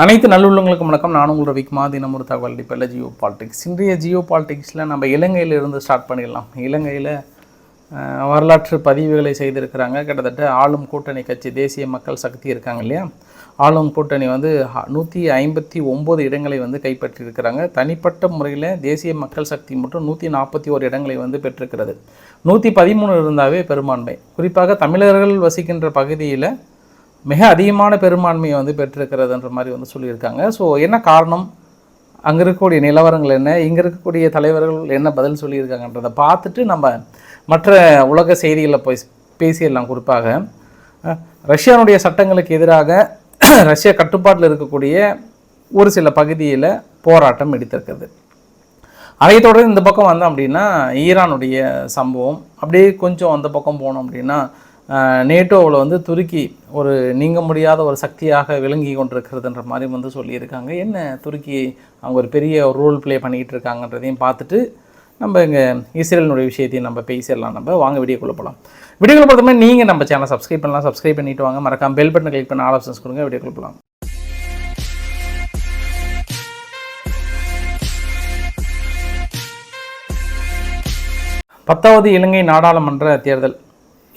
அனைத்து நல்லுள்ளங்களுக்கும் வணக்கம். நான் உங்கள் ரவிக்குமா தினம் ஒரு தகவல் இப்போ ஜியோ பாலிடிக்ஸ். இன்றைய ஜியோ பாலிடிக்ஸில் நம்ம இலங்கையில் இருந்து ஸ்டார்ட் பண்ணிடலாம். இலங்கையில் வரலாற்று பதிவுகளை செய்திருக்கிறாங்க. கிட்டத்தட்ட ஆளும் கூட்டணி கட்சி தேசிய மக்கள் சக்தி இருக்காங்க இல்லையா? ஆளும் கூட்டணி வந்து நூற்றி ஐம்பத்தி ஒம்பது இடங்களை வந்து கைப்பற்றியிருக்கிறாங்க. தனிப்பட்ட முறையில் தேசிய மக்கள் சக்தி மட்டும் நூற்றி நாற்பத்தி ஓரு இடங்களை வந்து பெற்றிருக்கிறது. நூற்றி பதிமூணு இருந்தாவே பெரும்பான்மை. குறிப்பாக தமிழர்கள் வசிக்கின்ற பகுதியில் மிக அதிகமான பெரும்பான்மையை வந்து பெற்றிருக்கிறதுன்ற மாதிரி வந்து சொல்லியிருக்காங்க. ஸோ என்ன காரணம்? அங்கே இருக்கக்கூடிய நிலவரங்கள் என்ன? இங்கே இருக்கக்கூடிய தலைவர்கள் என்ன பதில் சொல்லியிருக்காங்கன்றதை பார்த்துட்டு நம்ம மற்ற உலக செய்திகளில் போய் பேசிடலாம் குறிப்பாக. ரஷ்யானுடைய சட்டங்களுக்கு எதிராக ரஷ்யா கட்டுப்பாட்டில் இருக்கக்கூடிய ஒரு சில பகுதியில் போராட்டம் எடுத்திருக்கிறது அதை தொடர்ந்து இந்த பக்கம் வந்தோம் அப்படின்னா ஈரானுடைய சம்பவம். அப்படியே கொஞ்சம் அந்த பக்கம் போனோம் அப்படின்னா நேட்டோவில் வந்து துருக்கி ஒரு நீங்க முடியாத ஒரு சக்தியாக விளங்கி கொண்டிருக்கிறதுன்ற மாதிரி வந்து சொல்லியிருக்காங்க. என்ன துருக்கி அவங்க ஒரு பெரிய ரோல் ப்ளே பண்ணிக்கிட்டு இருக்காங்கன்றதையும் பார்த்துட்டு நம்ம இங்கே இஸ்ரேலினுடைய விஷயத்தையும் நம்ம பேசிடலாம். நம்ம வாங்க வீடியோக்குள்ளே போகலாம் வீடியோக்குள்ள பார்த்தோம்னா நீங்கள் நம்ம சேனல் சப்ஸ்கிரைப் பண்ணலாம். சப்ஸ்கிரைப் பண்ணிவிட்டு வாங்க. மறக்காம பெல் பட்டன் கிளிக் பண்ண ஆல் ஆப்ஷன்ஸ் கொடுங்க. வீடியோக்குள்ள போகலாம் பத்தாவது இலங்கை நாடாளுமன்ற தேர்தல்.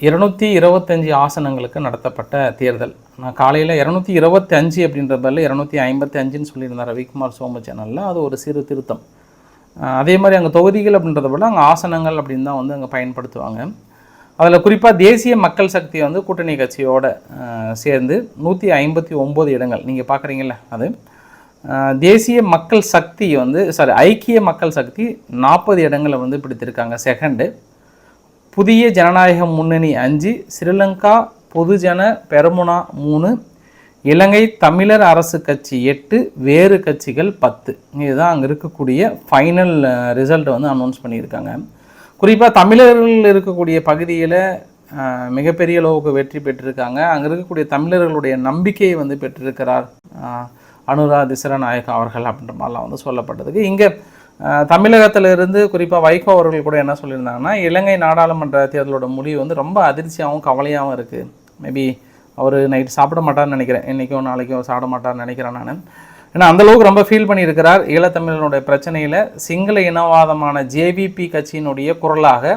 இருநூற்றி இருபத்தஞ்சி ஆசனங்களுக்கு நடத்தப்பட்ட தேர்தல். நான் காலையில் இரநூத்தி இருபத்தி அஞ்சு அப்படின்ற பதில் இரநூத்தி ஐம்பத்தி அஞ்சுன்னு சொல்லியிருந்தார் ரவிக்குமார் சோம சேனலில். அது ஒரு சிறு திருத்தம். அதே மாதிரி அங்கே தொகுதிகள் அப்படின்றத விட அங்கே ஆசனங்கள் அப்படின்னு தான் வந்து அங்கே பயன்படுத்துவாங்க. அதில் குறிப்பாக தேசிய மக்கள் சக்தி வந்து கூட்டணி கட்சியோடு சேர்ந்து நூற்றி ஐம்பத்தி ஒம்பது இடங்கள். நீங்கள் பார்க்குறீங்கள அது. தேசிய மக்கள் சக்தி வந்து சாரி ஐக்கிய மக்கள் சக்தி நாற்பது இடங்களை வந்து பிடித்திருக்காங்க செகண்டு புதிய ஜனநாயக முன்னணி அஞ்சு ஸ்ரீலங்கா பொதுஜன பெரமுனா மூணு இலங்கை தமிழர் அரசு கட்சி எட்டு வேறு கட்சிகள் பத்து. இதுதான் அங்கே இருக்கக்கூடிய ஃபைனல் ரிசல்ட்டை வந்து அனௌன்ஸ் பண்ணியிருக்காங்க. குறிப்பாக தமிழர்கள் இருக்கக்கூடிய பகுதியில் மிகப்பெரிய அளவுக்கு வெற்றி பெற்றிருக்காங்க. அங்கே இருக்கக்கூடிய தமிழர்களுடைய நம்பிக்கையை வந்து பெற்றிருக்கிறார் அனுரா திசரநாயகா அவர்கள் அப்படின்ற மாதிரிலாம் வந்து சொல்லப்பட்டதுக்கு. இங்கே தமிழகத்திலிருந்து குறிப்பாக வைகோ அவர்கள் கூட என்ன சொல்லியிருந்தாங்கன்னா இலங்கை நாடாளுமன்ற தேர்தலோட முடிவு வந்து ரொம்ப அதிர்ச்சியாகவும் கவலையாகவும் இருக்குது மேபி அவர் நைட் சாப்பிட மாட்டார்னு நினைக்கிறேன். இன்றைக்கும் நாளைக்கும் சாப்பிட மாட்டார்னு நினைக்கிறேன் நான். ஏன்னா அந்த அளவுக்கு ரொம்ப ஃபீல் பண்ணியிருக்கிறார் ஈழத்தமிழனுடைய பிரச்சனையில் சிங்கள இனவாதமான ஜேவிபி கட்சியினுடைய குரலாக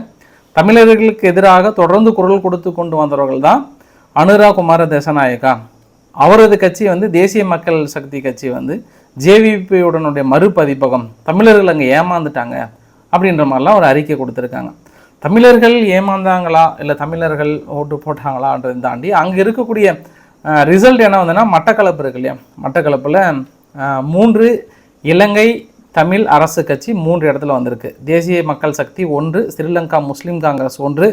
தமிழர்களுக்கு எதிராக தொடர்ந்து குரல் கொடுத்து கொண்டு வந்தவர்கள் தான் அனுரா குமார தேசநாயகா அவரது கட்சி வந்து தேசிய மக்கள் சக்தி கட்சி வந்து ஜேவிபியுடனுடைய மறுபதிப்பகம் தமிழர்கள் அங்கே ஏமாந்துட்டாங்க அப்படின்ற மாதிரிலாம் ஒரு அறிக்கை கொடுத்துருக்காங்க. தமிழர்கள் ஏமாந்தாங்களா? இல்லை தமிழர்கள் ஓட்டு போட்டாங்களான்றதை தாண்டி அங்கே இருக்கக்கூடிய ரிசல்ட் என்ன வந்ததுன்னா மட்டக்களப்பு இருக்கு இல்லையா? மட்டக்களப்பில் மூன்று இலங்கை தமிழ் அரசு கட்சி மூன்று இடத்துல வந்திருக்கு. தேசிய மக்கள் சக்தி ஒன்று ஸ்ரீலங்கா முஸ்லீம் காங்கிரஸ் ஒன்று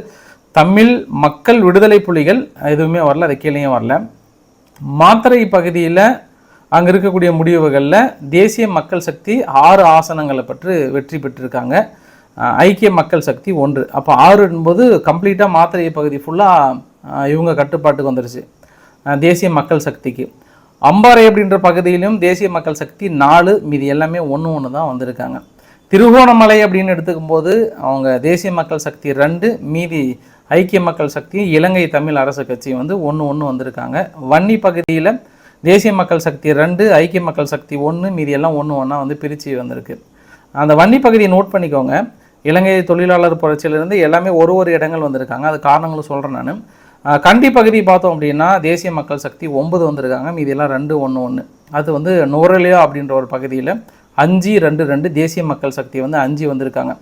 தமிழ் மக்கள் விடுதலை புலிகள் எதுவுமே வரல அது கீழேயும் வரல. மாத்திரை பகுதியில் அங்கே இருக்கக்கூடிய முடிவுகளில் தேசிய மக்கள் சக்தி ஆறு ஆசனங்களை பற்றி வெற்றி பெற்றிருக்காங்க. ஐக்கிய மக்கள் சக்தி ஒன்று. அப்போ ஆறு என்பது கம்ப்ளீட்டாக மாத்திரை பகுதி ஃபுல்லாக இவங்க கட்டுப்பாட்டுக்கு வந்துருச்சு. தேசிய மக்கள் சக்திக்கு. அம்பாறை அப்படின்ற பகுதியிலும் தேசிய மக்கள் சக்தி நாலு மீதி எல்லாமே ஒன்று ஒன்று தான் வந்திருக்காங்க. திருகோணமலை அப்படின்னு எடுத்துக்கும்போது அவங்க தேசிய மக்கள் சக்தி ரெண்டு மீதி ஐக்கிய மக்கள் சக்தி இலங்கை தமிழ் அரசு கட்சி வந்து ஒன்று ஒன்று வந்திருக்காங்க. வன்னி பகுதியில் தேசிய மக்கள் சக்தி ரெண்டு ஐக்கிய மக்கள் சக்தி ஒன்று மீதி எல்லாம் ஒன்று ஒன்றா வந்து பிரித்து வந்திருக்கு. அந்த வன்னி பகுதியை நோட் பண்ணிக்கோங்க. இலங்கை தொழிலாளர் புரட்சியிலிருந்து எல்லாமே ஒரு ஒரு இடங்கள் வந்திருக்காங்க. அது காரணங்களும் சொல்கிறேன் நான். கண்டி பகுதி பார்த்தோம் அப்படின்னா தேசிய மக்கள் சக்தி ஒன்பது வந்திருக்காங்க. மீதி எல்லாம் ரெண்டு ஒன்று ஒன்று அது வந்து நுரலியா அப்படின்ற ஒரு பகுதியில் அஞ்சு ரெண்டு ரெண்டு தேசிய மக்கள் சக்தி வந்து அஞ்சு வந்திருக்காங்க.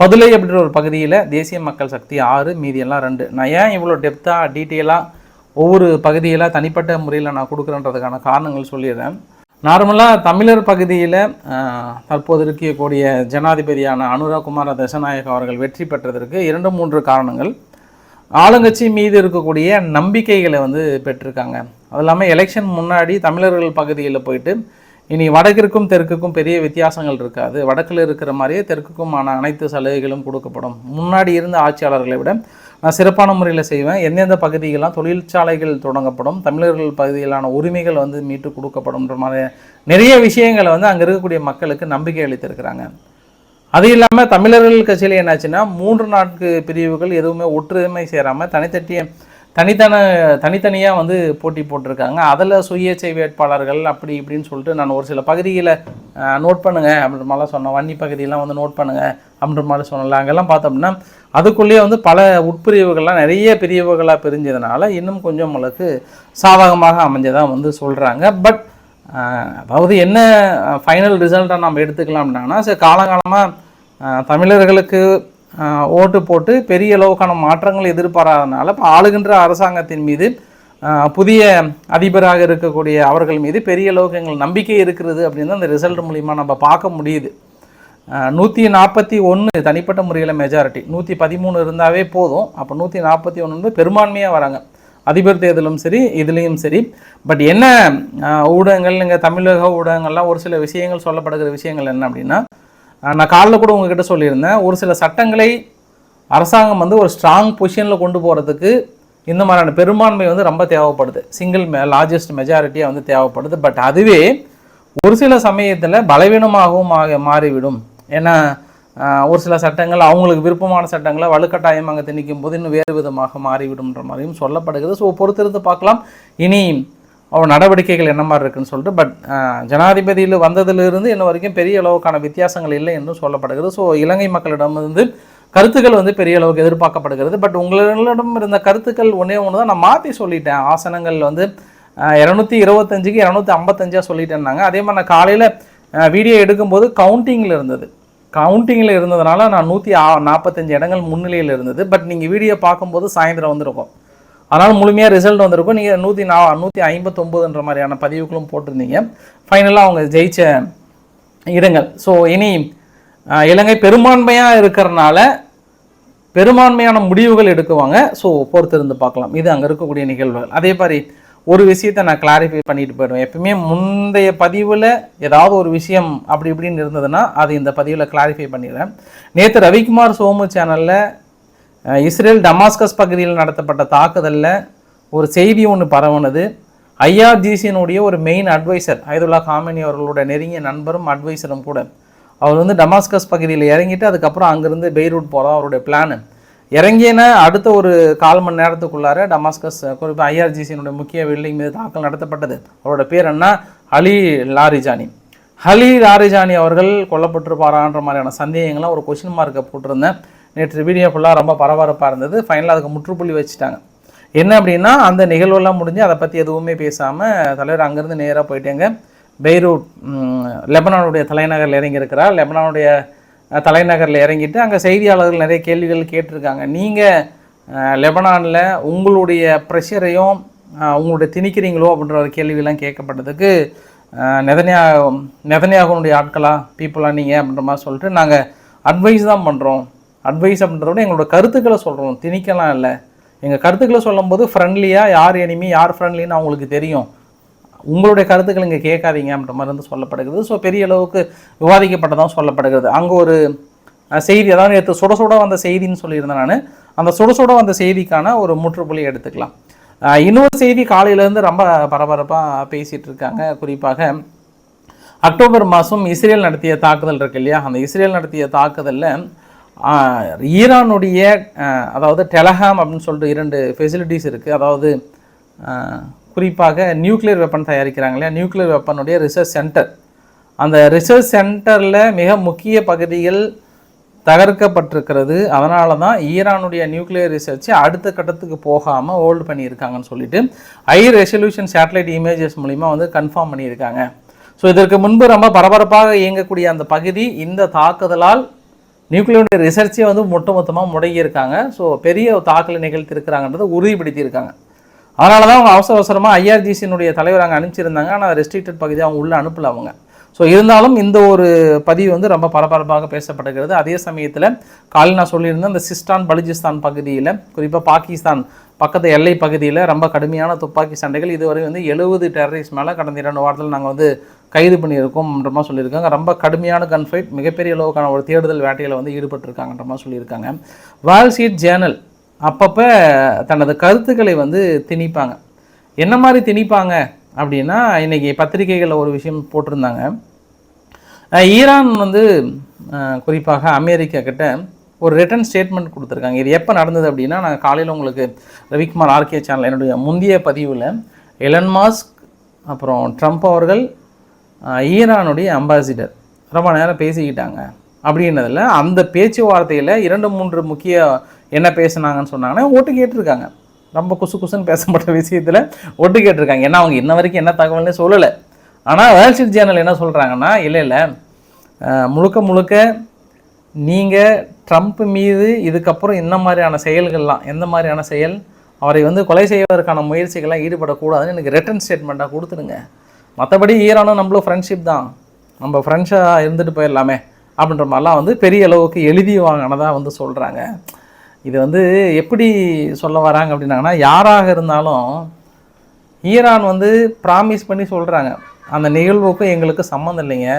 பதுளை அப்படின்ற ஒரு பகுதியில் தேசிய மக்கள் சக்தி ஆறு மீதியெல்லாம் ரெண்டு. நான் ஏன் இவ்வளோ டெப்த்தாக டீட்டெயிலாக ஒவ்வொரு பகுதியெல்லாம் தனிப்பட்ட முறையில் நான் கொடுக்குறேன்றதுக்கான காரணங்கள் சொல்லிடுறேன். நார்மலாக தமிழர் பகுதியில் தற்போது இருக்கக்கூடிய ஜனாதிபதியான அனுரா குமார தசநாயக் அவர்கள் வெற்றி பெற்றதற்கு இரண்டு மூன்று காரணங்கள். ஆளுங்கட்சி மீது இருக்கக்கூடிய நம்பிக்கைகளை வந்து பெற்றிருக்காங்க. அது இல்லாமல் எலெக்ஷன் முன்னாடி தமிழர்கள் பகுதியில் போயிட்டு இனி வடக்கிற்கும் தெற்குக்கும் பெரிய வித்தியாசங்கள் இருக்காது. வடக்கில் இருக்கிற மாதிரியே தெற்குக்குமான அனைத்து சலுகைகளும் கொடுக்கப்படும். முன்னாடி இருந்த ஆட்சியாளர்களை விட நான் சிறப்பான முறையில் செய்வேன். எந்தெந்த பகுதிகள்லாம் தொழிற்சாலைகள் தொடங்கப்படும் தமிழர்கள் பகுதியிலான உரிமைகள் வந்து மீட்டு கொடுக்கப்படும்ன்ற மாதிரி நிறைய விஷயங்களை வந்து அங்கே இருக்கக்கூடிய மக்களுக்கு நம்பிக்கை அளித்திருக்கிறாங்க. அது இல்லாமல் தமிழர்கள் கட்சியில் என்னாச்சுன்னா மூன்று நான்கு பிரிவுகள் எதுவுமே ஒற்றுமை சேராமல் தனித்தட்டிய தனித்தன தனித்தனியாக வந்து போட்டி போட்டிருக்காங்க. அதில் சுயேச்சை வேட்பாளர்கள் அப்படி இப்படின்னு சொல்லிட்டு நான் ஒரு சில பகுதிகளை நோட் பண்ணுங்கள் அப்படின்ற மாதிரிலாம் சொன்னேன் வன்னி பகுதியெல்லாம் வந்து நோட் பண்ணுங்கள் அப்படின்ற மாதிரி சொன்னல அங்கெல்லாம் பார்த்தோம்னா அதுக்குள்ளேயே வந்து பல உட்பிரிவுகள்லாம் நிறைய பிரிவுகளாக பிரிஞ்சதுனால இன்னும் கொஞ்சம் உங்களுக்கு சாதகமாக அமைஞ்சதாக வந்து சொல்கிறாங்க பட் அதாவது என்ன ஃபைனல் ரிசல்ட்டாக நம்ம எடுத்துக்கலாம் அப்படின்னா சரி காலங்காலமாக தமிழர்களுக்கு ஓட்டு போட்டு பெரிய அளவுக்கான மாற்றங்கள் எதிர்பாராதனால இப்போ ஆளுகின்ற அரசாங்கத்தின் மீது புதிய அதிபராக இருக்கக்கூடிய அவர்கள் மீது பெரிய அளவுக்கு எங்கள் நம்பிக்கை இருக்கிறது அப்படின்னு அந்த ரிசல்ட் மூலிமா நம்ம பார்க்க முடியுது. நூற்றி நாற்பத்தி ஒன்று தனிப்பட்ட முறையில் மெஜாரிட்டி நூற்றி பதிமூணு இருந்தாவே போதும். அப்போ நூற்றி நாற்பத்தி ஒன்று பெரும்பான்மையாக வராங்க. அதிபர் தேர்தலும் சரி இதுலேயும் சரி. பட் என்ன ஊடகங்கள் இங்கே தமிழக ஊடகங்கள்லாம் ஒரு சில விஷயங்கள் சொல்லப்படுகிற விஷயங்கள் என்ன அப்படின்னா நான் காலைல கூட உங்ககிட்ட சொல்லியிருந்தேன் ஒரு சில சட்டங்களை அரசாங்கம் வந்து ஒரு ஸ்ட்ராங் பொசிஷனில் கொண்டு போகிறதுக்கு இந்த மாதிரியான பெரும்பான்மை வந்து ரொம்ப தேவைப்படுது. சிங்கிள் மே லார்ஜஸ்ட் மெஜாரிட்டியாக வந்து தேவைப்படுது. பட் அதுவே ஒரு சில சமயத்தில் பலவீனமாகவும் ஆக மாறிவிடும். ஏன்னா ஒரு சில சட்டங்கள் அவங்களுக்கு விருப்பமான சட்டங்களை வலுக்கட்டாயம் அங்கே திணிக்கும் போது இன்னும் வேறு விதமாக மாறிவிடும்ன்ற மாதிரியும் சொல்லப்படுகிறது. ஸோ பொறுத்திருந்து பார்க்கலாம். இனி அவ நடவடிக்கைகள் என்ன மாதிரி இருக்குன்னு சொல்லிட்டு பட் ஜனாதிபதியில் வந்ததிலிருந்து இன்ன வரைக்கும் பெரிய அளவுக்கான வித்தியாசங்கள் இல்லை என்றும் சொல்லப்படுகிறது. ஸோ இலங்கை மக்களிடமிருந்து கருத்துக்கள் வந்து பெரிய அளவுக்கு எதிர்பார்க்கப்படுகிறது. பட் உங்களிடம் இருந்த கருத்துக்கள் ஒன்றே ஒன்று தான். நான் மாற்றி சொல்லிட்டேன். ஆசனங்கள் வந்து இரநூத்தி இருபத்தஞ்சுக்கு இரநூத்தி ஐம்பத்தஞ்சாக சொல்லிட்டேன்னாங்க. அதே மாதிரி நான் காலையில் வீடியோ எடுக்கும்போது கவுண்டிங்கில் இருந்தது. கவுண்டிங்கில் இருந்ததுனால நான் நூற்றி நாற்பத்தஞ்சு இடங்கள் முன்னிலையில் இருந்தது. பட் நீங்கள் வீடியோ பார்க்கும்போது சாயந்தரம் வந்திருக்கும். அதனால் முழுமையாக ரிசல்ட் வந்திருக்கும். நீங்கள் நூற்றி நா நூற்றி ஐம்பத்தொம்போதுன்ற மாதிரியான பதிவுகளும் போட்டிருந்தீங்க. ஃபைனலாக அவங்க ஜெயிச்ச இடங்கள். ஸோ இனி இலங்கை பெரும்பான்மையாக இருக்கிறனால பெரும்பான்மையான முடிவுகள் எடுக்குவாங்க. ஸோ பொறுத்திருந்து பார்க்கலாம். இது அங்கே இருக்கக்கூடிய நிகழ்வுகள். அதே மாதிரி ஒரு விஷயத்தை நான் கிளாரிஃபை பண்ணிட்டு போயிடுவேன். எப்பவுமே முந்தைய பதிவில் ஏதாவது ஒரு விஷயம் அப்படி இப்படின்னு இருந்ததுன்னா அது இந்த பதிவில் கிளாரிஃபை பண்ணிடுறேன். நேற்று ரவிக்குமார் சோமு சேனலில் இஸ்ரேல் டமாஸ்கஸ் பகுதியில் நடத்தப்பட்ட தாக்குதலில் ஒரு செய்தி ஒன்று பரவுனது. ஐஆர்ஜிசியினுடைய ஒரு மெயின் அட்வைசர் ஐதுல்லா காமினி அவர்களோட நெருங்கிய நண்பரும் அட்வைசரும் கூட. அவர் வந்து டமாஸ்கஸ் பகுதியில் இறங்கிட்டு அதுக்கப்புறம் அங்கேருந்து பெய்ரூட் போகிறோம் அவருடைய பிளானு இறங்கின அடுத்த ஒரு கால் மணி நேரத்துக்குள்ளார டமாஸ்கஸ் குறிப்பாக ஐஆர்ஜிசியினுடைய முக்கிய பில்டிங் மீது தாக்கல் நடத்தப்பட்டது. அவரோட பேர் என்ன? Ali Larijani. ஹலி லாரிஜானி அவர்கள் கொல்லப்பட்டிருப்பாரான்ற மாதிரியான சந்தேகங்கள்லாம் ஒரு கொஷின் மார்க்கை போட்டிருந்தேன். நேற்று வீடியோ ஃபுல்லாக ரொம்ப பரபரப்பாக இருந்தது. ஃபைனலாக அதுக்கு முற்றுப்புள்ளி வச்சுட்டாங்க. என்ன அப்படின்னா அந்த நிகழ்வெல்லாம் முடிஞ்சு அதை பற்றி எதுவுமே பேசாமல் தலைவர் அங்கேருந்து நேராக போயிட்டேங்க. பெய்ரூட் லெபனானுடைய தலைநகரில் இறங்கியிருக்கிறார். லெபனானுடைய தலைநகரில் இறங்கிட்டு அங்கே செய்தியாளர்கள் நிறைய கேள்விகள் கேட்டிருக்காங்க. நீங்கள் லெபனானில் உங்களுடைய ப்ரெஷரையும் உங்களுடைய திணிக்கிறீங்களோ அப்படின்ற ஒரு கேள்வியெல்லாம் கேட்கப்பட்டதுக்கு அஹ், நெதனியாகனுடைய ஆட்களாக பீப்புளாக நீங்கள் அப்படின்ற மாதிரி சொல்லிட்டு நாங்கள் அட்வைஸ் தான் பண்ணுறோம் அட்வைஸ் அப்படின்றத விட எங்களோட கருத்துக்களை சொல்கிறோம் திணிக்கலாம் இல்லை. எங்கள் கருத்துக்களை சொல்லும்போது ஃப்ரெண்ட்லியாக யார் எனிமி யார் ஃப்ரெண்ட்லின்னு அவங்களுக்கு தெரியும். உங்களுடைய கருத்துக்கள் இங்கே கேட்காதீங்க அப்படின்ற மாதிரி வந்து சொல்லப்படுகிறது. ஸோ பெரிய அளவுக்கு விவாதிக்கப்பட்டதான் சொல்லப்படுகிறது. அங்கே ஒரு செய்தி அதாவது நேற்று சுட சுட வந்த செய்தின்னு சொல்லியிருந்தேன் நான். அந்த சுட சுட வந்த செய்திக்கான ஒரு முற்றுப்புள்ளி எடுத்துக்கலாம். இன்னொரு செய்தி காலையிலேருந்து ரொம்ப பரபரப்பாக பேசிகிட்டு இருக்காங்க. குறிப்பாக அக்டோபர் மாதம் இஸ்ரேல் நடத்திய தாக்குதல் இருக்கு இல்லையா? அந்த இஸ்ரேல் நடத்திய தாக்குதலில் ஈரானுடைய அதாவது டெலஹாம் அப்படின்னு சொல்லிட்டு இரண்டு ஃபெசிலிட்டிஸ் இருக்குது அதாவது குறிப்பாக நியூக்ளியர் வெப்பன் தயாரிக்கிறாங்க இல்லையா? நியூக்ளியர் வெப்பனுடைய ரிசர்ச் சென்டர் அந்த ரிசர்ச் சென்டரில் மிக முக்கிய பகுதிகள் தகர்க்கப்பட்டிருக்கிறது. அதனால தான் ஈரானுடைய நியூக்ளியர் ரிசர்ச்சை அடுத்த கட்டத்துக்கு போகாமல் ஹோல்டு பண்ணியிருக்காங்கன்னு சொல்லிட்டு ஹை ரெசல்யூஷன் சேட்டலைட் இமேஜஸ் மூலிமா வந்து கன்ஃபார்ம் பண்ணியிருக்காங்க. ஸோ இதற்கு முன்பு ரொம்ப பரபரப்பாக இயங்கக்கூடிய அந்த பகுதி இந்த தாக்குதலால் நியூக்ளியோட ரிசர்ச்சே வந்து ஒட்டுமொத்தமாக முடங்கியிருக்காங்க. ஸோ பெரிய தாக்கலை நிகழ்த்திருக்கிறாங்கன்றதை உறுதிப்படுத்தியிருக்காங்க. அதனால தான் அவங்க அவசர அவசரமாக ஐஆர்ஜிசியினுடைய தலைவர் அங்கே அனுப்பிச்சிருந்தாங்க. ஆனால் ரெஸ்ட்ரிக்டட் பகுதியாக அவங்க உள்ளே அனுப்பல அவங்க. ஸோ இருந்தாலும் இந்த ஒரு பதிவு வந்து ரொம்ப பரபரப்பாக பேசப்படுகிறது அதே சமயத்தில் காலையில் நான் சொல்லியிருந்தேன் இந்த சிஸ்டான் பலுஜிஸ்தான் பகுதியில் குறிப்பாக பாகிஸ்தான் பக்கத்து எல்லை பகுதியில் ரொம்ப கடுமையான துப்பாக்கி சண்டைகள். இதுவரை வந்து எழுபது டெரரிஸ்ட் மேலே கடந்த இரண்டு வாரத்தில் நாங்கள் வந்து கைது பண்ணியிருக்கோம்ன்ற மாதிரி சொல்லியிருக்காங்க. ரொம்ப கடுமையான கன்ஃபைட் மிகப்பெரிய அளவுக்கான ஒரு தேடுதல் வேட்டையில் வந்து ஈடுபட்டிருக்காங்கன்ற மாதிரி சொல்லியிருக்காங்க. வால் சீட் ஜேர்னல் அப்பப்போ தனது கருத்துக்களை வந்து திணிப்பாங்க. என்ன மாதிரி திணிப்பாங்க? அப்படின்னா இன்றைக்கி பத்திரிகைகளில் ஒரு விஷயம் போட்டிருந்தாங்க. ஈரான் வந்து குறிப்பாக அமெரிக்கா கிட்ட ஒரு ரிட்டன் ஸ்டேட்மெண்ட் கொடுத்துருக்காங்க. இது எப்போ நடந்தது அப்படின்னா நான் காலையில் உங்களுக்கு ரவிக்குமார் ஆர்கே சேனல் என்னுடைய முந்தைய பதிவில் எலன் மாஸ்க் அப்புறம் ட்ரம்ப் அவர்கள் ஈரானுடைய அம்பாசிடர் ரொம்ப நேரம் பேசிக்கிட்டாங்க. அப்படின்றதில் அந்த பேச்சுவார்த்தையில் இரண்டு மூன்று முக்கிய என்ன பேசுனாங்கன்னு சொன்னாங்கன்னா ஓட்டு கேட்டிருக்காங்க. ரொம்ப குசு குசுன்னு பேசப்பட்ட விஷயத்தில் ஒட்டு கேட்டிருக்காங்க. ஏன்னா அவங்க இன்ன வரைக்கும் என்ன தகவல்னே சொல்லலை. ஆனால் வேர்ல்ட் ஸ்ட்ரீட் ஜேர்னல் என்ன சொல்கிறாங்கன்னா இல்லை இல்லை. முழுக்க முழுக்க நீங்கள் ட்ரம்ப் மீது இதுக்கப்புறம் இந்த மாதிரியான செயல்கள்லாம் எந்த மாதிரியான செயல் அவரை வந்து கொலை செய்வதற்கான முயற்சிகள்லாம் ஈடுபடக்கூடாதுன்னு எனக்கு ரிட்டன் ஸ்டேட்மெண்ட்டாக கொடுத்துடுங்க. மற்றபடி ஈரானும் நம்மளும் ஃப்ரெண்ட்ஷிப் தான். நம்ம ஃப்ரெண்ட்ஸாக இருந்துட்டு போயிடலாமே அப்படின்ற மாதிரிலாம் வந்து பெரிய அளவுக்கு எழுதி வாங்கினதாக வந்து சொல்கிறாங்க இது வந்து எப்படி சொல்ல வராங்க அப்படின்னாங்கன்னா யாராக இருந்தாலும் ஈரான் வந்து ப்ராமிஸ் பண்ணி சொல்கிறாங்க அந்த நிகழ்வுக்கும் எங்களுக்கு சம்மந்தம் இல்லைங்க.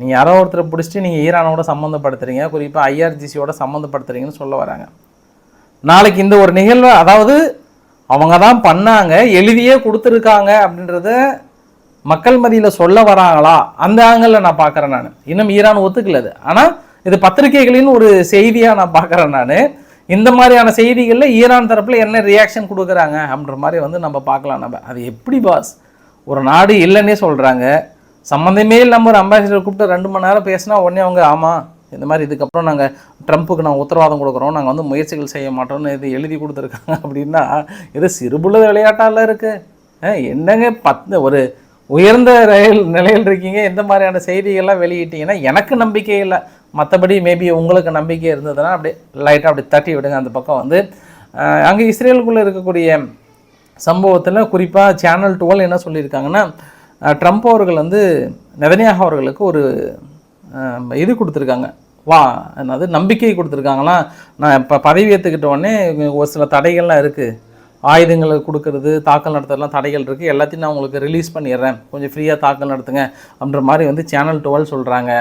நீங்கள் யாரோ ஒருத்தரை பிடிச்சிட்டு நீங்கள் ஈரானோட சம்மந்தப்படுத்துறீங்க குறிப்பாக ஐஆர்ஜிசியோட சம்மந்தப்படுத்துறீங்கன்னு சொல்ல வராங்க. நாளைக்கு இந்த ஒரு நிகழ்வு அதாவது அவங்க தான் பண்ணாங்க எழுதியே கொடுத்துருக்காங்க அப்படின்றத மக்கள் மதியில் சொல்ல வராங்களா? அந்த ஆங்கிளில் நான் பார்க்குறேன் நான். இன்னும் ஈரான் ஒத்துக்கலது ஆனால் இது பத்திரிகைகளின் ஒரு செய்தியாக நான் பார்க்குறேன் நான். இந்த மாதிரியான செய்திகளில் ஈரான் தரப்பில் என்ன ரியாக்ஷன் கொடுக்குறாங்க அப்படின்ற மாதிரி வந்து நம்ம பார்க்கலாம் நம்ம. அது எப்படி பாஸ் ஒரு நாடு இல்லைன்னே சொல்கிறாங்க சம்மந்தமே இல்லாமல் ஒரு அம்பாசிடர் கூப்பிட்டு ரெண்டு மணி நேரம் பேசினா உடனே அவங்க ஆமாம் இந்த மாதிரி இதுக்கப்புறம் நாங்கள் ட்ரம்ப்புக்கு நாங்கள் உத்தரவாதம் கொடுக்குறோம். நாங்கள் வந்து முயற்சிகள் செய்ய மாட்டோம்னு இது எழுதி கொடுத்துருக்காங்க. அப்படின்னா இது சிறுபுள்ள விளையாட்டால இருக்குது என்னங்க பத்து ஒரு உயர்ந்த ரயில் நிலையில் இருக்கீங்க. எந்த மாதிரியான செய்திகள்லாம் வெளியிட்டீங்கன்னா எனக்கு நம்பிக்கை இல்லை. மற்றபடி மேபி உங்களுக்கு நம்பிக்கை இருந்ததுன்னா அப்படியே லைட்டாக அப்படி தட்டி விடுங்க. அந்த பக்கம் வந்து அங்கே இஸ்ரேலுக்குள்ளே இருக்கக்கூடிய சம்பவத்தில் குறிப்பாக சேனல் டுவெல் என்ன சொல்லியிருக்காங்கன்னா ட்ரம்ப் அவர்கள் வந்து நெதனியாக அவர்களுக்கு ஒரு இது கொடுத்துருக்காங்க. வா என்னது நம்பிக்கை கொடுத்துருக்காங்களாம். நான் இப்போ பதவி ஏற்றுக்கிட்ட உடனே ஒரு சில தடைகள்லாம் இருக்குது ஆயுதங்களை கொடுக்கறது தாக்கல் நடத்துறதுலாம் தடைகள் இருக்குது எல்லாத்தையும் நான் உங்களுக்கு ரிலீஸ் பண்ணிடுறேன். கொஞ்சம் ஃப்ரீயாக தாக்கல் நடத்துங்க அப்படின்ற மாதிரி வந்து சேனல் டுவெல் சொல்கிறாங்க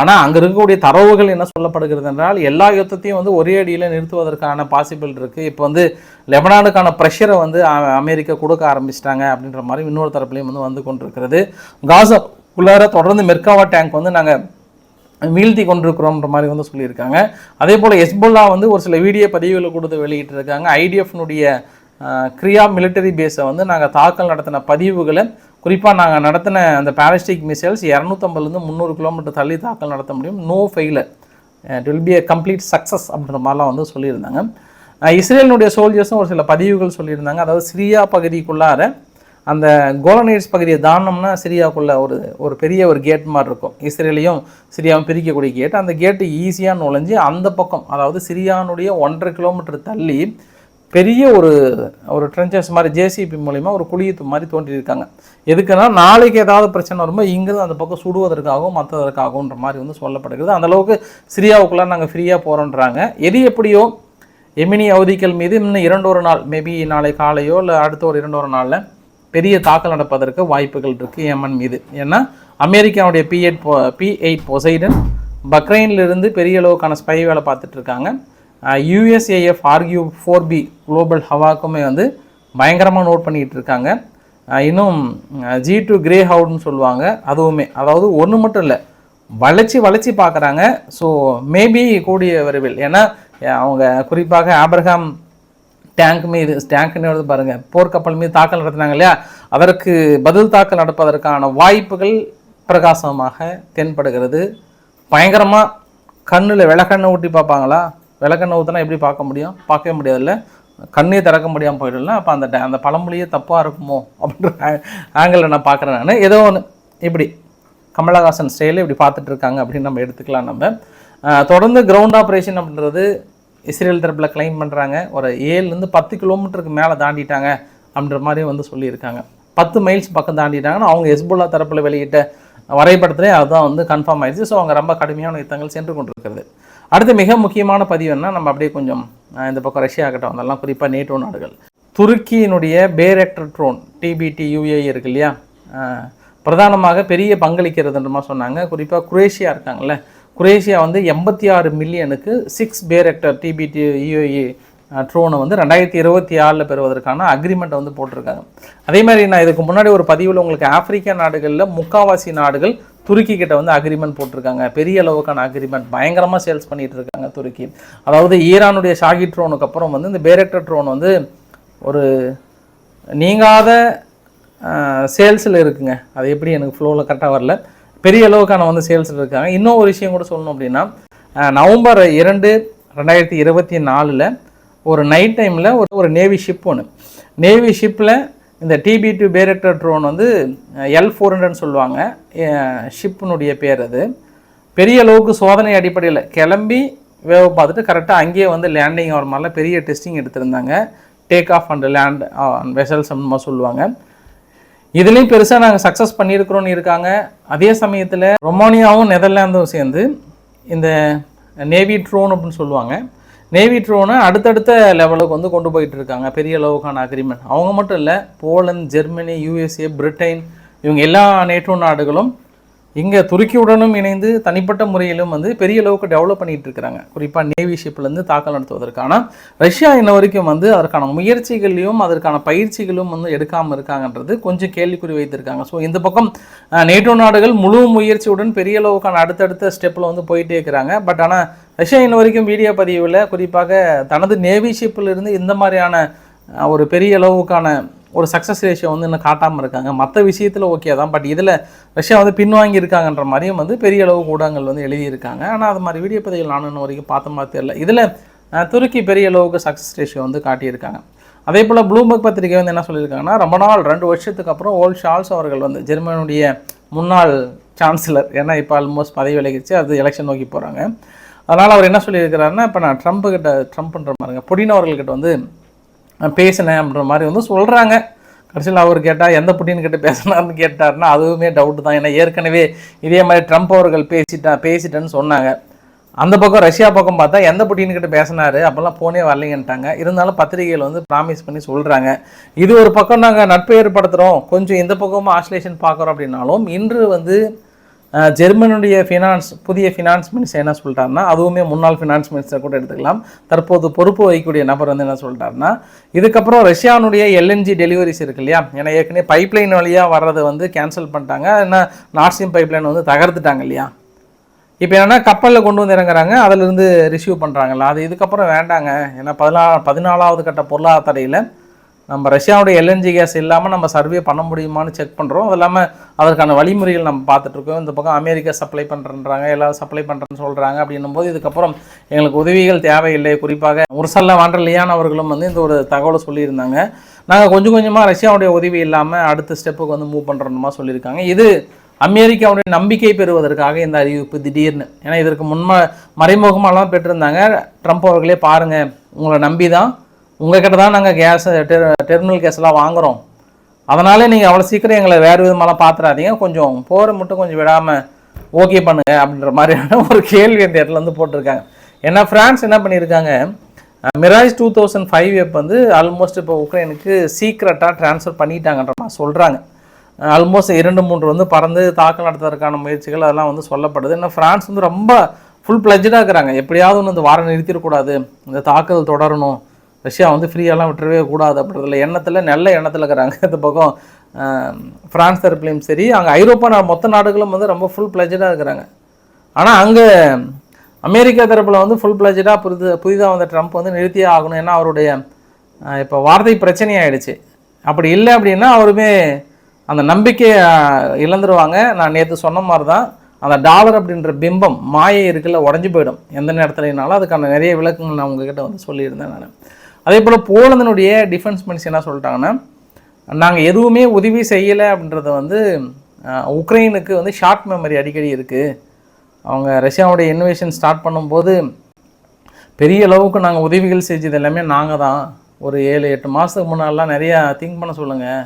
ஆனால் அங்கே இருக்கக்கூடிய தரவுகள் என்ன சொல்லப்படுகிறது என்றால் எல்லா யுத்தத்தையும் வந்து ஒரே அடியில் நிறுத்துவதற்கான பாசிபிள் இருக்குது இப்போ வந்து லெபனானுக்கான ப்ரெஷரை வந்து அமெரிக்கா கொடுக்க ஆரம்பிச்சிட்டாங்க அப்படின்ற மாதிரி இன்னொரு தரப்புலையும் வந்து வந்து கொண்டிருக்கிறது. காசா உள்ளார தொடர்ந்து மெர்காவா டேங்க் வந்து நாங்கள் வீழ்த்தி கொண்டிருக்கிறோம்ன்ற மாதிரி வந்து சொல்லியிருக்காங்க. அதே போல் எஸ்புல்லா வந்து ஒரு சில வீடியோ பதிவுகளை கொடுத்து வெளியிட்டிருக்காங்க. ஐடிஎஃப்னுடைய கிரியா மிலிட்டரி பேஸை வந்து நாங்கள் தாக்கல் நடத்தின பதிவுகளை குறிப்பாக நாங்கள் நடத்தின அந்த பேலஸ்டிக் மிசைல்ஸ் இரநூத்தம்பதுலேருந்து முந்நூறு கிலோமீட்டர் தள்ளி தாக்கல் நடத்த முடியும். No failure it will be a complete success அப்படின்ற மாதிரிலாம் வந்து சொல்லியிருந்தாங்க. இஸ்ரேலினுடைய சோல்ஜர்ஸும் ஒரு சில பதிவுகள் சொல்லியிருந்தாங்க. அதாவது சிரியா பகுதிக்குள்ளார அந்த கோலனைட்ஸ் பகுதியை தாண்டோம்னா சிரியாவுக்குள்ள ஒரு ஒரு பெரிய ஒரு கேட் மாதிரி இருக்கும். இஸ்ரேலையும் சிரியாவும் பிரிக்கக்கூடிய கேட் அந்த கேட்டு ஈஸியாக நுழைஞ்சு அந்த பக்கம் அதாவது சிரியானுடைய ஒன்றரை கிலோமீட்டர் தள்ளி பெரிய ஒரு ஒரு ட்ரென்ச்சஸ் மாதிரி ஜேசிபி மூலிமா ஒரு குழியத்து மாதிரி தோண்டியிருக்காங்க எதுக்குன்னா நாளைக்கு ஏதாவது பிரச்சனை வரும்போது இங்கிருந்து அந்த பக்கம் சுடுவதற்காகவும் மற்றதற்காகவும்ன்ற மாதிரி வந்து சொல்லப்படுகிறது. அந்த அளவுக்கு நாங்கள் ஃப்ரீயாக போகிறோன்றாங்க எது எப்படியோ எமினி அவதிகள் மீது இன்னும் இரண்டு ஒரு நாள் மேபி நாளை காலையோ இல்லை அடுத்த ஒரு இரண்டு ஒரு நாளில் பெரிய தாக்கல் நடப்பதற்கு வாய்ப்புகள் இருக்குது ஏமன் மீது. ஏன்னா அமெரிக்காவுடைய B eight B eight Poseidon பக்ரைனிலிருந்து பெரிய அளவுக்கான ஸ்பை வேலை பார்த்துட்ருக்காங்க U S A F R Q four B global ஹவாக்குமே வந்து பயங்கரமாக நோட் பண்ணிகிட்டு இருக்காங்க. இன்னும் ஜி டு கிரே ஹவுட்னு சொல்லுவாங்க. அதுவுமே அதாவது ஒன்று மட்டும் இல்லை வளைச்சி வளைச்சி பார்க்குறாங்க ஸோ மேபி கூடிய விரைவில் ஏன்னா அவங்க குறிப்பாக ஆப்ரஹாம் டேங்க் மீது டேங்க்னு வந்து பாருங்கள் போர்க்கப்பல் மீது தாக்கல் நடத்தினாங்க இல்லையா? அதற்கு பதில் தாக்கல் நடப்பதற்கான வாய்ப்புகள் பிரகாசமாக தென்படுகிறது. பயங்கரமாக கண்ணில் விளக்கண்ணை ஊட்டி பார்ப்பாங்களா? விளக்கெண்ணெய் ஊற்றினா எப்படி பார்க்க முடியும்? பார்க்கவே முடியாதுல்ல. கண்ணே திறக்க முடியாமல் போயிடல அப்போ அந்த அந்த பழமொழியே தப்பாக இருக்குமோ? அப்படின்ற ஆங்கிளில் நான் பார்க்குறேன் நான். ஏதோ ஒன்று இப்படி. கமலஹாசன் ஸ்டைலில் இப்படி பார்த்துட்டு இருக்காங்க அப்படின்னு நம்ம எடுத்துக்கலாம் நம்ம. தொடர்ந்து கிரவுண்ட் ஆப்ரேஷன் அப்படின்றது இஸ்ரேல் தரப்பில் கிளைம் பண்ணுறாங்க ஒரு ஏழுலேருந்து பத்து கிலோமீட்டருக்கு மேலே தாண்டிட்டாங்க அப்படின்ற மாதிரி வந்து சொல்லியிருக்காங்க. பத்து மைல்ஸ் பக்கம் தாண்டிட்டாங்கன்னா அவங்க ஹெஸ்புல்லா தரப்பில் வெளியிட்ட வரைபடத்திலே அதுதான் வந்து கன்ஃபார்ம் ஆயிடுச்சு. ஸோ அவங்க ரொம்ப கடுமையான யுத்தங்கள் சென்று கொண்டிருக்கிறது. அடுத்து மிக முக்கியமான பதிவுன்னா நம்ம அப்படியே கொஞ்சம் இந்த பக்கம் ரஷ்யா கிட்ட வந்தெல்லாம் குறிப்பாக நேட்டோ நாடுகள். துருக்கியினுடைய பேரக்டர் ட்ரோன் டிபிடி யூஏ இருக்கு இல்லையா? பிரதானமாக பெரிய பங்களிக்கிறதுன்றமா சொன்னாங்க. குறிப்பாக குரேஷியா இருக்காங்கல்ல. குரேஷியா வந்து எண்பத்தி ஆறு மில்லியனுக்கு சிக்ஸ் பேரக்டர் டிபிடி யூஏ ட்ரோனை வந்து ரெண்டாயிரத்தி இருபத்தி ஆறில் பெறுவதற்கான அக்ரிமெண்ட்டை வந்து போட்டிருக்காங்க. அதே மாதிரி நான் இதுக்கு முன்னாடி ஒரு பதிவில் உங்களுக்கு ஆப்பிரிக்கா நாடுகளில் முக்காவாசி நாடுகள் துருக்கி கிட்ட வந்து அக்ரிமெண்ட் போட்டிருக்காங்க. பெரிய அளவுக்கான அக்ரிமெண்ட் பயங்கரமாக சேல்ஸ் பண்ணிகிட்டு இருக்காங்க துருக்கி. அதாவது ஈரானுடைய ஷாகி ட்ரோனுக்கு அப்புறம் வந்து இந்த பேரக்டர் ட்ரோன் வந்து ஒரு நீங்காத சேல்ஸில் இருக்குங்க. அது எப்படி எனக்கு ஃப்ளோவில் கரெக்டாக வரல. பெரிய அளவுக்கான வந்து சேல்ஸில் இருக்காங்க. இன்னும் ஒரு விஷயம் கூட சொல்லணும் அப்படின்னா நவம்பர் இரண்டு ரெண்டாயிரத்தி இருபத்தி நாலில் ஒரு நைட் டைமில் ஒரு ஒரு நேவி ஷிப் ஒன்று நேவி ஷிப்பில் இந்த T B two Bayraktar drone வந்து எல் ஃபோர் ஹண்ட்ரட்னு சொல்லுவாங்க. ஷிப்பினுடைய பேர் அது. பெரிய அளவுக்கு சோதனை அடிப்படையில் கிளம்பி வேவ பார்த்துட்டு கரெக்டாக அங்கேயே வந்து லேண்டிங் ஆகிற மாதிரிலாம் பெரிய டெஸ்டிங் எடுத்திருந்தாங்க. Take off and land vessels அப்படின்னு சொல்லுவாங்க. இதுலேயும் பெருசாக நாங்கள் சக்ஸஸ் பண்ணியிருக்கிறோன்னு இருக்காங்க. அதே சமயத்தில் ரொமானியாவும் நெதர்லாந்தும் சேர்ந்து இந்த நேவி ட்ரோன் அப்படின்னு சொல்லுவாங்க. நேவி ட்ரோனை அடுத்தடுத்த லெவலுக்கு வந்து கொண்டு போயிட்டு இருக்காங்க. பெரிய அளவுக்கான அக்ரிமெண்ட் அவங்க மட்டும் இல்லை போலந்து ஜெர்மனி யூஎஸ்ஏ பிரிட்டன் இவங்க எல்லா நேட்டோ நாடுகளும் இங்கே துருக்கியுடனும் இணைந்து தனிப்பட்ட முறையிலும் வந்து பெரிய அளவுக்கு டெவலப் பண்ணிகிட்டு இருக்கிறாங்க குறிப்பாக நேவி ஷிப்லேருந்து தாக்கல் நடத்துவதற்கான ரஷ்யா இன்ன வரைக்கும் வந்து அதற்கான முயற்சிகளையும் அதற்கான பயிற்சிகளும் வந்து எடுக்காமல் இருக்காங்கன்றது கொஞ்சம் கேள்விக்குறி வைத்திருக்காங்க. ஸோ இந்த பக்கம் நேட்டோ நாடுகள் முழு முயற்சியுடன் பெரிய அளவுக்கான அடுத்தடுத்த ஸ்டெப்பில் வந்து போயிட்டே இருக்கிறாங்க. பட் ஆனால் ரஷ்யா இன்ன வரைக்கும் வீடியோ பதிவில் குறிப்பாக தனது நேவி ஷிப்பில் இருந்து இந்த மாதிரியான ஒரு பெரிய அளவுக்கான ஒரு சக்ஸஸ் ரேஷியோ வந்து இன்னும் காட்டாமல் இருக்காங்க. மற்ற விஷயத்தில் ஓகே தான். பட் இதில் ரஷ்யா வந்து பின்வாங்கி இருக்காங்கன்ற மாதிரியும் வந்து பெரிய அளவு ஊடகங்கள் வந்து எழுதியிருக்காங்க. ஆனால் அது மாதிரி வீடியோ பதவிகள் நான் இன்ன வரைக்கும் பார்த்த மாதிரி தெரியல. இதில் துருக்கி பெரிய அளவுக்கு சக்ஸஸ் ரேஷியோ வந்து காட்டியிருக்காங்க. அதே போல் ப்ளூம்பர்க் பத்திரிகை வந்து என்ன சொல்லியிருக்காங்கன்னா ரொம்ப நாள் ரெண்டு வருஷத்துக்கு அப்புறம் ஓல் ஷால்ஸ் அவர்கள் வந்து ஜெர்மனுடைய முன்னாள் சான்சலர் ஏன்னா இப்போ ஆல்மோஸ்ட் பதவி விலகிச்சு அது எலெக்ஷன் நோக்கி போகிறாங்க அதனால் அவர் என்ன சொல்லியிருக்கிறாருன்னா இப்போ நான் ட்ரம்ப்புக்கிட்ட ட்ரம்ப்ன்ற மாதிரிங்க புடின் அவர்கள்கிட்ட வந்து பேசினேன் அப்படின்ற மாதிரி வந்து சொல்கிறாங்க கடைசியில் அவர் கேட்டால் எந்த புட்டின்னு கிட்ட பேசினார்னு கேட்டாருன்னா அதுவுமே டவுட் தான். ஏன்னா ஏற்கனவே இதே மாதிரி ட்ரம்ப் அவர்கள் பேசிட்டா பேசிட்டேன்னு சொன்னாங்க. அந்த பக்கம் ரஷ்யா பக்கம் பார்த்தா எந்த புட்டின்னு கிட்ட பேசினாரு? அப்போல்லாம் போனே வரலைங்கன்ட்டாங்க இருந்தாலும் பத்திரிகைகள் வந்து ப்ராமிஸ் பண்ணி சொல்கிறாங்க இது ஒரு பக்கம் நாங்கள் நட்பு ஏற்படுத்துகிறோம் கொஞ்சம் இந்த பக்கமும் ஆஸ்லேஷன் பார்க்குறோம் அப்படின்னாலும் இன்று வந்து ஜெர்மனுடைய ஃபினான்ஸ் புதிய ஃபினான்ஸ் மினிஸ்டர் என்ன சொல்லிட்டாருன்னா அதுவுமே முன்னாள் ஃபினான்ஸ் மினிஸ்டர் கூட எடுத்துக்கலாம். தற்போது பொறுப்பு வகிக்கக்கூடிய நபர் வந்து என்ன சொல்லிட்டாருன்னா இதுக்கப்புறம் ரஷ்யானுடைய எல்என்ஜி டெலிவரிஸ் இருக்கு இல்லையா? ஏன்னா ஏற்கனவே பைப்லைன் வழியாக வர்றதை வந்து கேன்சல் பண்ணிட்டாங்க. ஏன்னா நார்சிம் பைப்லைன் வந்து தகர்த்துட்டாங்க இல்லையா? இப்போ என்னன்னா கப்பலில் கொண்டு வந்து இறங்குறாங்க. அதிலிருந்து ரிசீவ் பண்ணுறாங்கல்ல அது இதுக்கப்புறம் வேண்டாங்க. ஏன்னா பதினா பதினாலாவது கட்ட பொருளாதார தடையில் நம்ம ரஷ்யாவுடைய எல்என்ஜி கேஸ் இல்லாமல் நம்ம சர்வே பண்ண முடியுமான்னு செக் பண்ணுறோம் அது இல்லாமல் அதற்கான வழிமுறைகள் நம்ம பார்த்துட்ருக்கோம் இந்த பக்கம் அமெரிக்கா சப்ளை பண்ணுறன்றாங்க எல்லாரும் சப்ளை பண்ணுறேன்னு சொல்கிறாங்க அப்படின்னும் போது இதுக்கப்புறம் எங்களுக்கு உதவிகள் தேவையில்லை. குறிப்பாக உர்சல்ல வாண்டர்லியான் அவர்களும் வந்து இந்த ஒரு தகவலை சொல்லியிருந்தாங்க. நாங்கள் கொஞ்சம் கொஞ்சமாக ரஷ்யாவுடைய உதவி இல்லாமல் அடுத்த ஸ்டெப்புக்கு வந்து மூவ் பண்ணுறோமா சொல்லியிருக்காங்க. இது அமெரிக்காவுடைய நம்பிக்கை பெறுவதற்காக இந்த அறிவிப்பு திடீர்னு. ஏன்னா இதற்கு முன்ம மறைமுகமாலாம் பெற்றிருந்தாங்க. ட்ரம்ப் அவர்களே பாருங்கள் உங்களை நம்பி தான் உங்கள்கிட்ட தான் நாங்கள் கேஸ் டெர்மினல் கேஸ்லாம் வாங்குகிறோம் அதனால் நீங்கள் அவ்வளோ சீக்கிரம் எங்களை வேறு விதமாலாம் பார்த்துறாதீங்க கொஞ்சம் போரை மட்டும் கொஞ்சம் விடாமல் ஓகே பண்ணுங்க அப்படின்ற மாதிரியான ஒரு கேள்வி அந்த இடத்துல வந்து போட்டிருக்காங்க. ஏன்னா ஃப்ரான்ஸ் என்ன பண்ணியிருக்காங்க? மிராஜ் டூ தௌசண்ட் ஃபைவ் வெப் வந்து ஆல்மோஸ்ட் இப்போ உக்ரைனுக்கு சீக்ரெட்டாக ட்ரான்ஸ்ஃபர் பண்ணிட்டாங்கன்ற மாதிரி சொல்கிறாங்க ஆல்மோஸ்ட் இரண்டு மூன்று வந்து பறந்து தாக்கல் நடத்துவதற்கான முயற்சிகள் அதெல்லாம் வந்து சொல்லப்படுது. இன்னும் ஃப்ரான்ஸ் வந்து ரொம்ப ஃபுல் பிளஜ்டாக இருக்கிறாங்க. எப்படியாவது ஒன்று இந்த வாரம் நிறுத்திடக்கூடாது. இந்த தாக்குதல் தொடரணும். ரஷ்யா வந்து ஃப்ரீயெல்லாம் விட்டுறவே கூடாது அப்படின்றதுல எண்ணத்தில் நல்ல எண்ணத்தில் இருக்கிறாங்க. இந்த பக்கம் ஃப்ரான்ஸ் பிரான்ஸ் தரப்புலையும் சரி அங்கே ஐரோப்பா நான் மொத்த நாடுகளும் வந்து ரொம்ப ஃபுல் பிளஜடாக இருக்கிறாங்க. ஆனால் அங்கே அமெரிக்கா தரப்பில் வந்து ஃபுல் பிளஜடாக புரிது புதிதாக வந்த ட்ரம்ப் வந்து நிறுத்தியே ஆகணும். ஏன்னா அவருடைய இப்போ வார்த்தை பிரச்சனையாயிடுச்சு அப்படி இல்லை அப்படின்னா அவருமே அந்த நம்பிக்கையை இழந்துருவாங்க. நான் நேற்று சொன்ன மாதிரி தான் அந்த டாலர் அப்படின்ற பிம்பம் மாயை இருக்குல்ல உடஞ்சி போயிடும். எந்த நேரத்துலனாலும் அதுக்கான நிறைய விளக்கங்கள் நான் உங்ககிட்ட வந்து சொல்லியிருந்தேன் நான். அதே போல் போலந்தனுடைய டிஃபென்ஸ் மினிஸ்டர் என்ன சொல்லிட்டாங்கன்னா நாங்கள் எதுவுமே உதவி செய்யலை அப்படின்றத வந்து உக்ரைனுக்கு வந்து ஷார்ட் மெமரி அடிக்கடி இருக்குது அவங்க ரஷ்யாவுடைய இன்வேஷன் ஸ்டார்ட் பண்ணும்போது பெரிய அளவுக்கு நாங்கள் உதவிகள் செஞ்சது எல்லாமே நாங்கள் தான். ஒரு ஏழு எட்டு மாதத்துக்கு முன்னாடிலாம் நிறையா திங்க் பண்ண சொல்லுங்கள்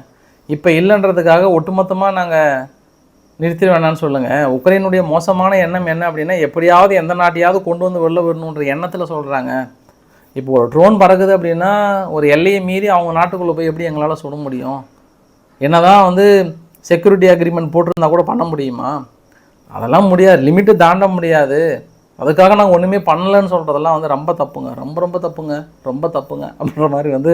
இப்போ இல்லைன்றதுக்காக ஒட்டுமொத்தமாக நாங்கள் நிறுத்திட வேணாம்னு சொல்லுங்கள் உக்ரைனுடைய மோசமான எண்ணம் என்ன அப்படின்னா எப்படியாவது எந்த நாட்டையாவது கொண்டு வந்து வெளில வரணுன்ற எண்ணத்தில் சொல்கிறாங்க இப்போ ஒரு ட்ரோன் பறக்குது அப்படின்னா ஒரு எல்லையை மீறி அவங்க நாட்டுக்குள்ளே போய் எப்படி எங்களால் சுட முடியும்? என்னதான் வந்து செக்யூரிட்டி அக்ரிமெண்ட் போட்டிருந்தா கூட பண்ண முடியுமா? அதெல்லாம் முடியாது. லிமிட்டு தாண்ட முடியாது. அதுக்காக நாங்கள் ஒன்றுமே பண்ணலன்னு சொல்கிறதெல்லாம் வந்து ரொம்ப தப்புங்க. ரொம்ப ரொம்ப தப்புங்க. ரொம்ப தப்புங்க அப்படின்ற மாதிரி வந்து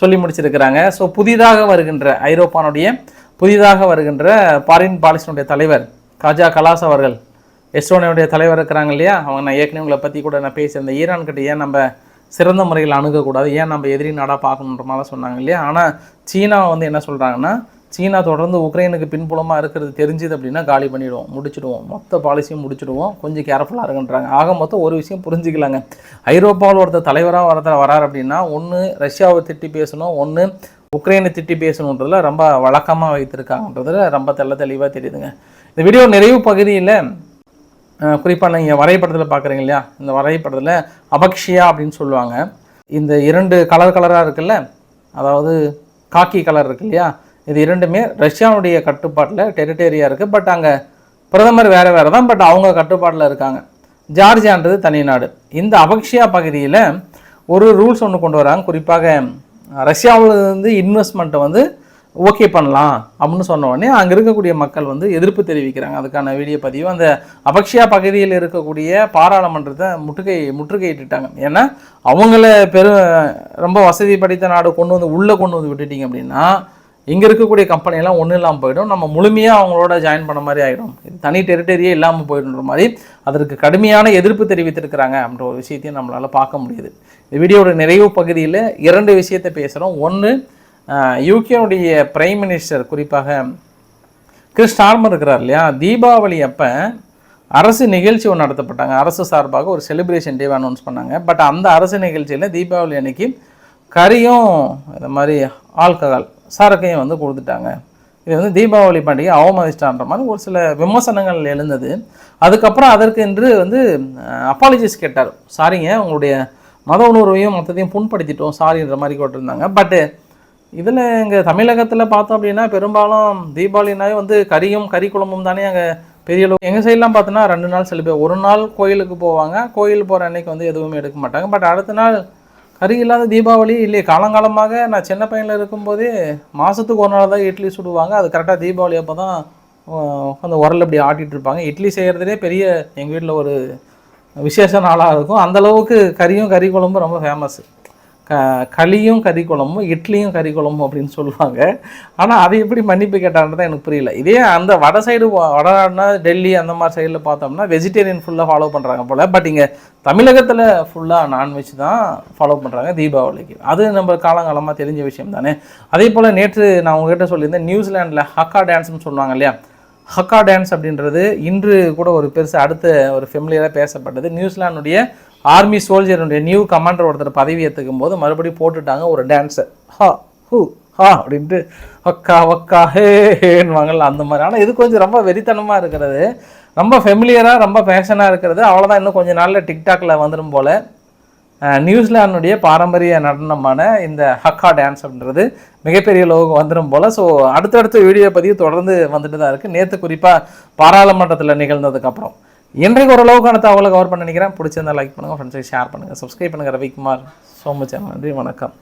சொல்லி முடிச்சிருக்கிறாங்க. ஸோ புதிதாக வருகின்ற ஐரோப்பானுடைய புதிதாக வருகின்ற ஃபாரின் பாலிசினுடைய தலைவர் காஜா கலாஸ் அவர்கள் எஸ்டோனியுடைய தலைவர் இருக்கிறாங்க இல்லையா? அவங்க நான் ஏற்கனவே உங்களை பற்றி கூட நான் பேசியிருந்தேன். ஈரான் கிட்ட ஏன் நம்ம சிறந்த முறையில் அணுகக்கூடாது. ஏன் நம்ம எதிரி நாடாக பார்க்கணுன்ற மாதிரி சொன்னாங்க இல்லையா? ஆனால் சீனா வந்து என்ன சொல்கிறாங்கன்னா சீனா தொடர்ந்து உக்ரைனுக்கு பின்புலமாக இருக்கிறது தெரிஞ்சுது அப்படின்னா காலி பண்ணிடுவோம் முடிச்சுடுவோம். மொத்த பாலிசியும் முடிச்சிடுவோம். கொஞ்சம் கேர்ஃபுல்லாக இருக்குன்றாங்க ஆக மொத்தம் ஒரு விஷயம் புரிஞ்சுக்கலாங்க. ஐரோப்பாவில் ஒருத்தர் தலைவராக ஒருத்தர் வரார் அப்படின்னா ஒன்று ரஷ்யாவை திட்டி பேசணும் ஒன்று உக்ரைனை திட்டி பேசணுன்றதில் ரொம்ப வழக்கமாக வைத்திருக்காங்கன்றதில் ரொம்ப தெள்ள தெளிவாக தெரியுதுங்க. இந்த வீடியோ நிறைவு பகுதியில் குறிப்பாக நீங்கள் வரைபடத்தில் பார்க்குறீங்க இல்லையா? இந்த வரைபடத்தில் அபக்ஷியா அப்படின்னு சொல்லுவாங்க. இந்த இரண்டு கலர் கலராக இருக்குல்ல? அதாவது காக்கி கலர் இருக்கு இல்லையா? இது இரண்டுமே ரஷ்யாவுடைய கட்டுப்பாட்டில் டெரிட்டேரியா இருக்குது பட் அங்கே பிரதமர் வேறு வேறு தான். பட் அவங்க கட்டுப்பாட்டில் இருக்காங்க. ஜார்ஜியான்றது தனி நாடு. இந்த அபக்ஷியா பகுதியில் ஒரு ரூல்ஸ் ஒன்று கொண்டு வராங்க. குறிப்பாக ரஷ்யாவிலிருந்து இன்வெஸ்ட்மெண்ட்டை வந்து ஓகே பண்ணலாம் அப்படின்னு சொன்ன உடனே அங்கே இருக்கக்கூடிய மக்கள் வந்து எதிர்ப்பு தெரிவிக்கிறாங்க. அதுக்கான வீடியோ பதிவு. அந்த அபக்ஷியா பகுதியில் இருக்கக்கூடிய பாராளுமன்றத்தை முற்றுகை முற்றுகையிட்டுட்டாங்க. ஏன்னா அவங்கள பெரும் ரொம்ப வசதி படைத்த நாடு கொண்டு வந்து உள்ளே கொண்டு வந்து விட்டுட்டீங்க அப்படின்னா இங்கே இருக்கக்கூடிய கம்பெனியெல்லாம் ஒன்றும் இல்லாமல் போயிடும். நம்ம முழுமையாக அவங்களோட ஜாயின் பண்ண மாதிரி ஆகிடும் தனி டெரிட்டரியே இல்லாமல் போயிடுன்ற மாதிரி அதற்கு கடுமையான எதிர்ப்பு தெரிவித்திருக்கிறாங்க அப்படின்ற ஒரு விஷயத்தையும் நம்மளால் பார்க்க முடியுது. இந்த வீடியோட நிறைவு பகுதியில் இரண்டு விஷயத்தை பேசுகிறோம் ஒன்று யூகேனுடைய பிரைம் மினிஸ்டர் குறிப்பாக கிறிஸ் டார்மர் இருக்கிறார் இல்லையா? தீபாவளி அப்போ அரசு நிகழ்ச்சி ஒன்று நடத்தப்பட்டாங்க. அரசு சார்பாக ஒரு செலிப்ரேஷன் டே அனௌன்ஸ் பண்ணாங்க. பட் அந்த அரசு நிகழ்ச்சியில் தீபாவளி அன்னைக்கு கறியும் இந்த மாதிரி ஆல்கஹால் சரக்கையும் வந்து கொடுத்துட்டாங்க. இது வந்து தீபாவளி பண்டிகை அவமதிச்சிட்டான்ற மாதிரி ஒரு சில விமர்சனங்கள் எழுந்தது. அதுக்கப்புறம் அதற்கு என்று வந்து அப்பாலஜிஸ் கேட்டார். சாரிங்க உங்களுடைய மத உணர்வையும் மற்றதையும் புண்படுத்திட்டோம். சாரின்ற மாதிரி கேட்டிருந்தாங்க. பட்டு இதில் எங்கள் தமிழகத்தில் பார்த்தோம் அப்படின்னா பெரும்பாலும் தீபாவளினாவே வந்து கறியும் கறி குழம்பும் தானே அங்கே பெரிய அளவு. எங்கள் சைட்லாம் பார்த்தோன்னா ரெண்டு நாள் செலிப்ரேட் ஒரு நாள் கோயிலுக்கு போவாங்க. கோயில் போகிற அன்னைக்கு வந்து எதுவுமே எடுக்க மாட்டாங்க. பட் அடுத்த நாள் கறி இல்லாத தீபாவளி இல்லையே. காலங்காலமாக நான் சின்ன பையனில் இருக்கும்போதே மாதத்துக்கு ஒரு நாள் தான் இட்லி சுடுவாங்க. அது கரெக்டாக தீபாவளி அப்போ தான் அந்த உரல் அப்படி ஆட்டிகிட்டு இருப்பாங்க. இட்லி செய்கிறதுலே பெரிய எங்கள் வீட்டில் ஒரு விசேஷ நாளாக இருக்கும். அந்தளவுக்கு கறியும் கறி குழம்பும் ரொம்ப ஃபேமஸ்ஸு க களியும் கறி குழம்பும் இட்லியும் கறி குழம்பும் அப்படின்னு சொல்லுவாங்க. ஆனால் அது எப்படி மன்னிப்பு கேட்டான்றது எனக்கு புரியல. இதே அந்த வட சைடு வடனா டெல்லி அந்த மாதிரி சைடில் பார்த்தோம்னா வெஜிடேரியன் ஃபுல்லாக ஃபாலோ பண்ணுறாங்க போல். பட் இங்கே தமிழகத்தில் ஃபுல்லாக நான்வெஜ் தான் ஃபாலோ பண்ணுறாங்க தீபாவளிக்கு. அது நம்ம காலங்காலமாக தெரிஞ்ச விஷயம் தானே. அதே போல் நேற்று நான் உங்ககிட்ட சொல்லியிருந்தேன் நியூசிலாண்டில் ஹக்கா டான்ஸ்னு சொல்லுவாங்க இல்லையா? ஹக்கா டான்ஸ் அப்படின்றது இன்று கூட ஒரு பெருசு அடுத்த ஒரு ஃபெமிலியராக பேசப்பட்டது நியூசிலாண்டுடைய ஆர்மி சோல்ஜருடைய நியூ கமாண்டர் ஒருத்தர் பதவி ஏற்றுக்கும் போது மறுபடியும் போட்டுட்டாங்க ஒரு டான்ஸர் ஹா ஹூ ஹா அப்படின்ட்டு ஒக்கா ஒக்கா ஹே ஹேன்வாங்கல்ல அந்த மாதிரி. ஆனால் இது கொஞ்சம் ரொம்ப வெறித்தனமாக இருக்கிறது. ரொம்ப ஃபெமிலியராக ரொம்ப பேஷனாக இருக்கிறது. அவ்வளோதான் இன்னும் கொஞ்சம் நாளில் டிக்டாக்ல வந்துடும் போல். நியூசிலாண்டுடைய பாரம்பரிய நடனமான இந்த ஹக்கா டான்ஸ் அப்படின்றது மிகப்பெரிய லோகம் வந்துடும் போல். ஸோ அடுத்தடுத்த வீடியோ பதிவு தொடர்ந்து வந்துட்டு தான் இருக்குது நேற்று குறிப்பாக பாராளுமன்றத்தில் நிகழ்ந்ததுக்கப்புறம் இன்றைக்கு ஓரளவுக்கான தகவலை கவர் பண்ண நினைக்கிறேன். பிடிச்சிருந்தா லைக் பண்ணுங்கள் ஃப்ரெண்ட்ஸுக்கு ஷேர் பண்ணுங்கள் சப்ஸ்கிரைப் பண்ணுங்கள் ரவிக்குமார் சோமு சேனல். நன்றி வணக்கம்.